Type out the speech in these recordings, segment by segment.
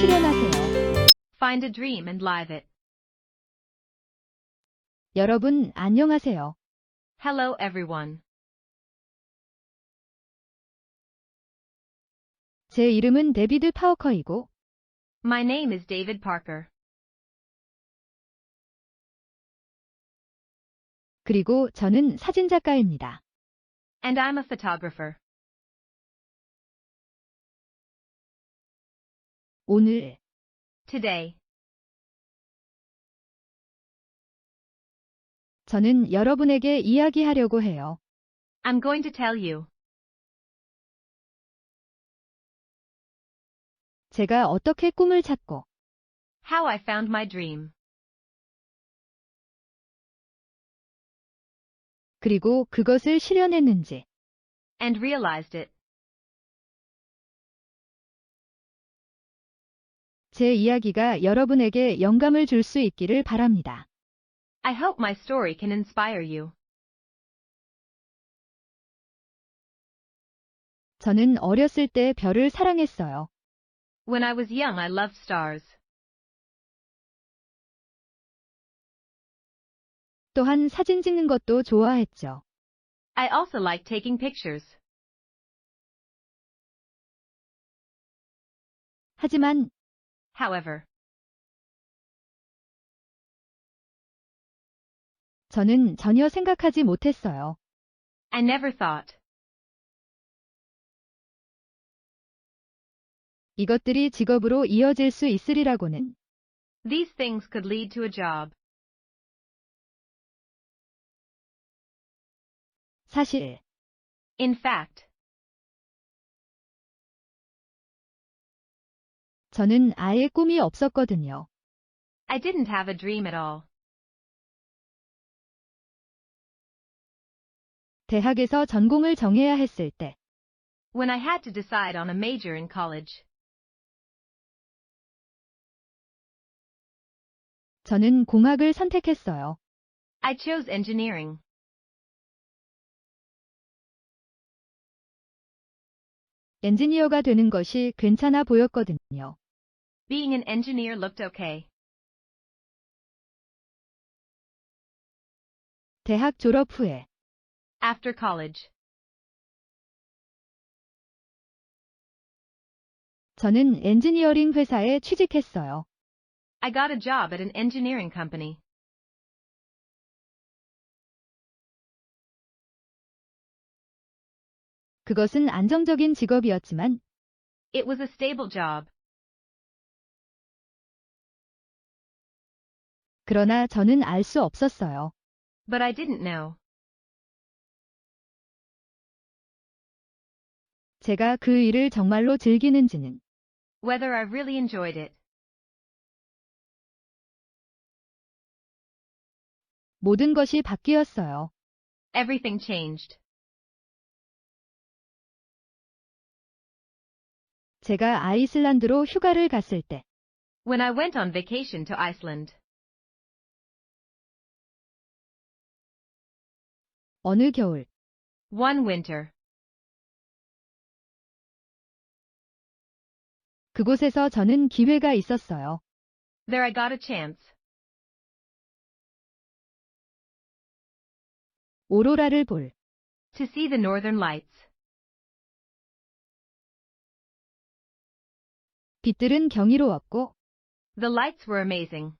실현하세요. Find a dream and live it. 여러분, 안녕하세요. Hello everyone. 제 이름은 데비드 파워커이고, My name is David Parker. 그리고 저는 사진작가입니다. And I'm a photographer. 오늘 Today, 저는 여러분에게 이야기하려고 해요. I'm going to tell you 제가 어떻게 꿈을 찾고, how I found my dream 그리고 그것을 실현했는지, and realized it. 제 이야기가 여러분에게 영감을 줄 수 있기를 바랍니다. I hope my story can inspire you. 저는 어렸을 때 별을 사랑했어요. When I was young, I loved stars. 또한 사진 찍는 것도 좋아했죠. I also liked taking pictures. 하지만 However, 저는 전혀 생각하지 못했어요. I never thought 이것들이 직업으로 이어질 수 있으리라고는 these things could lead to a job. 사실 In fact, 저는 아예 꿈이 없었거든요. I didn't have a dream at all. 대학에서 전공을 정해야 했을 때 When I had to decide on a major in college, 저는 공학을 선택했어요. I chose engineering. 엔지니어가 되는 것이 괜찮아 보였거든요. Being an engineer looked okay. 대학 졸업 후에 After college, 저는 엔지니어링 회사에 취직했어요. I got a job at an engineering company. 그것은 안정적인 직업이었지만 It was a stable job, 그러나 저는 알 수 없었어요. but I didn't know 제가 그 일을 정말로 즐기는지는 whether I really enjoyed it. 모든 것이 바뀌었어요. Everything changed. 제가 아이슬란드로 휴가를 갔을 때 When I went on vacation to Iceland, 어느 겨울 one winter, 그곳에서 저는 기회가 있었어요. there I got a chance 오로라를 볼 to see the northern lights. 빛들은 경이로웠고 The lights were amazing.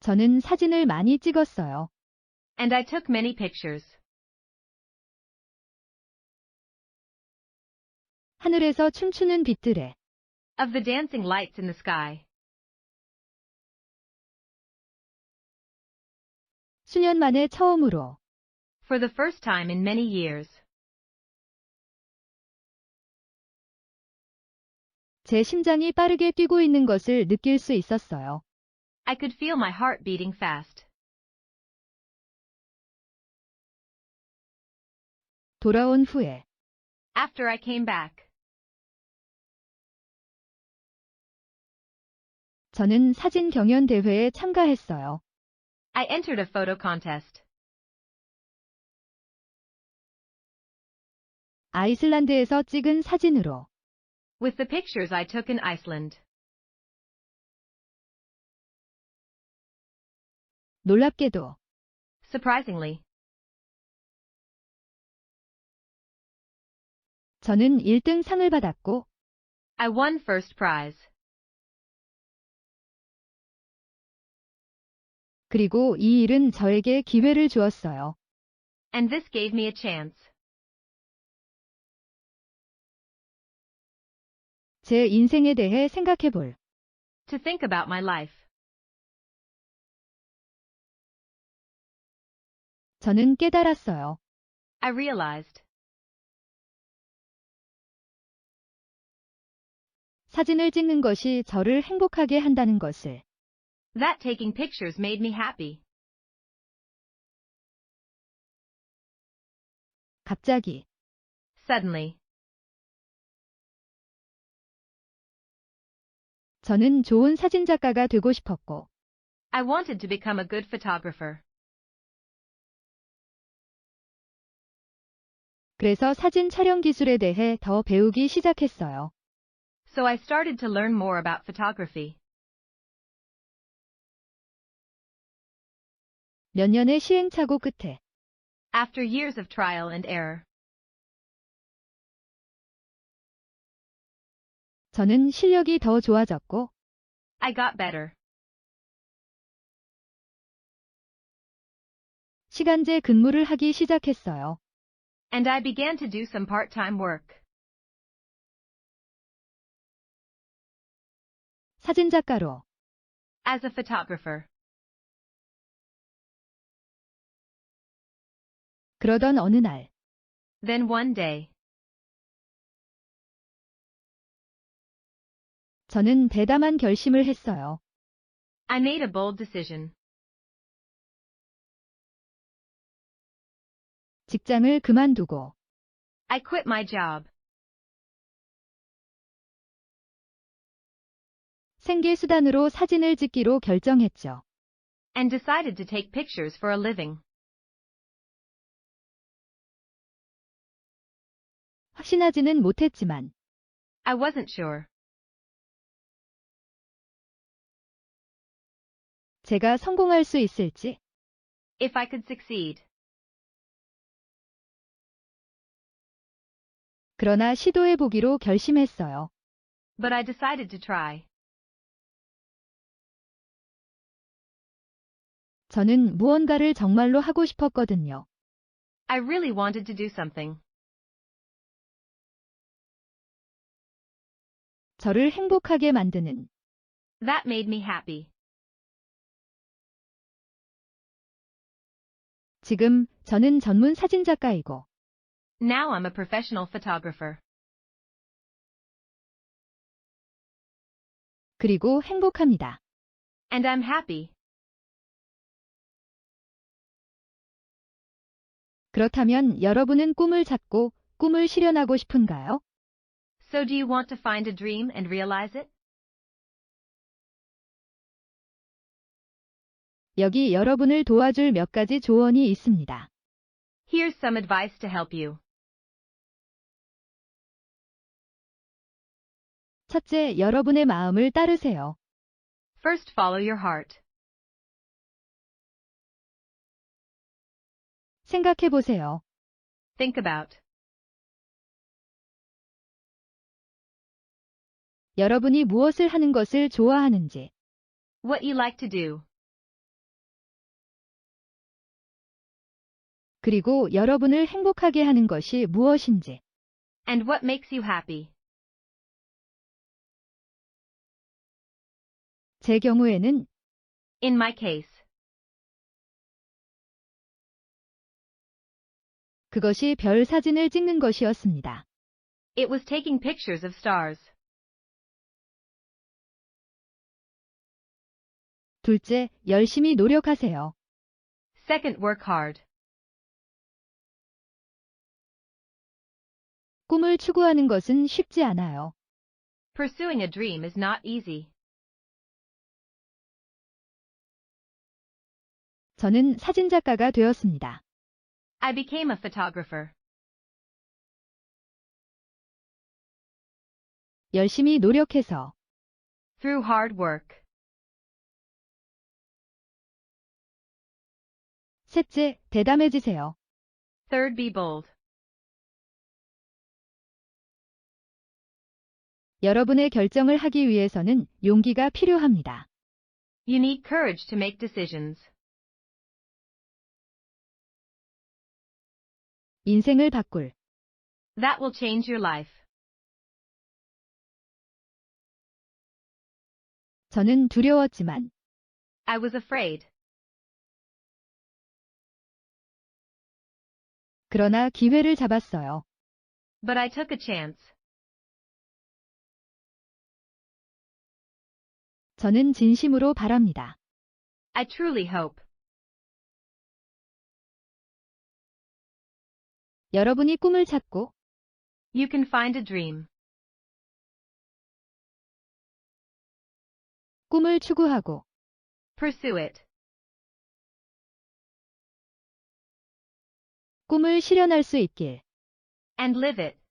저는 사진을 많이 찍었어요. And I took many pictures. 하늘에서 춤추는 빛들에 Of the dancing lights in the sky. 수년 만에 처음으로 For the first time in many years. 제 심장이 빠르게 뛰고 있는 것을 느낄 수 있었어요. I could feel my heart beating fast. 돌아온 후에 After I came back, 저는 사진 경연 대회에 참가했어요. I entered a photo contest. 아이슬란드에서 찍은 사진으로 With the pictures I took in Iceland. 놀랍게도 Surprisingly, 저는 1등 상을 받았고 I won first prize. 그리고 이 일은 저에게 기회를 주었어요. And this gave me a chance. 제 인생에 대해 생각해 볼. To think about my life. 저는 깨달았어요. I realized. 사진을 찍는 것이 저를 행복하게 한다는 것을. That taking pictures made me happy. 갑자기 Suddenly, 저는 좋은 사진작가가 되고 싶었고 I wanted to become a good photographer. 그래서 사진 촬영 기술에 대해 더 배우기 시작했어요. So I started to learn more about photography. 몇 년의 시행착오 끝에 After years of trial and error, 저는 실력이 더 좋아졌고 I got better. 시간제 근무를 하기 시작했어요. And I began to do some part-time work. 사진작가로 As a photographer. 그러던 어느 날 Then one day, 저는 대담한 결심을 했어요. I made a bold decision. 직장을 그만두고 I quit my job. 생계 수단으로 사진을 찍기로 결정했죠. and decided to take pictures for a living. 확신하지는 못했지만 I wasn't sure. 제가 성공할 수 있을지 If I could succeed. 그러나 시도해 보기로 결심했어요. But I decided to try. 저는 무언가를 정말로 하고 싶었거든요. I really wanted to do something. 저를 행복하게 만드는 That made me happy. 지금 저는 전문 사진작가이고 Now I'm a professional photographer. 그리고 행복합니다. And I'm happy. 그렇다면 여러분은 꿈을 찾고 꿈을 실현하고 싶은가요? So do you want to find a dream and realize it? 여기 여러분을 도와줄 몇 가지 조언이 있습니다. Here's some advice to help you. 첫째, 여러분의 마음을 따르세요. First, follow your heart. 생각해 보세요. Think about. 여러분이 무엇을 하는 것을 좋아하는지, What you like to do. 그리고 여러분을 행복하게 하는 것이 무엇인지, And what makes you happy. 제 경우에는 In my case, 그것이 별 사진을 찍는 것이었습니다. it was taking pictures of stars. 둘째, 열심히 노력하세요. Second, work hard. 꿈을 추구하는 것은 쉽지 않아요. Pursuing a dream is not easy. 저는 사진작가가 되었습니다. I became a photographer. 열심히 노력해서. Through hard work. 셋째, 대담해지세요. Third, be bold. 여러분의 결정을 하기 위해서는 용기가 필요합니다. You need courage to make decisions. 인생을 바꿀. That will change your life. 저는 두려웠지만 I was afraid, 그러나 기회를 잡았어요. but I took a chance. 저는 진심으로 바랍니다. I truly hope. 여러분이 꿈을 찾고 You can find a dream. 꿈을 추구하고 Pursue it. 꿈을 실현할 수 있길 And live it.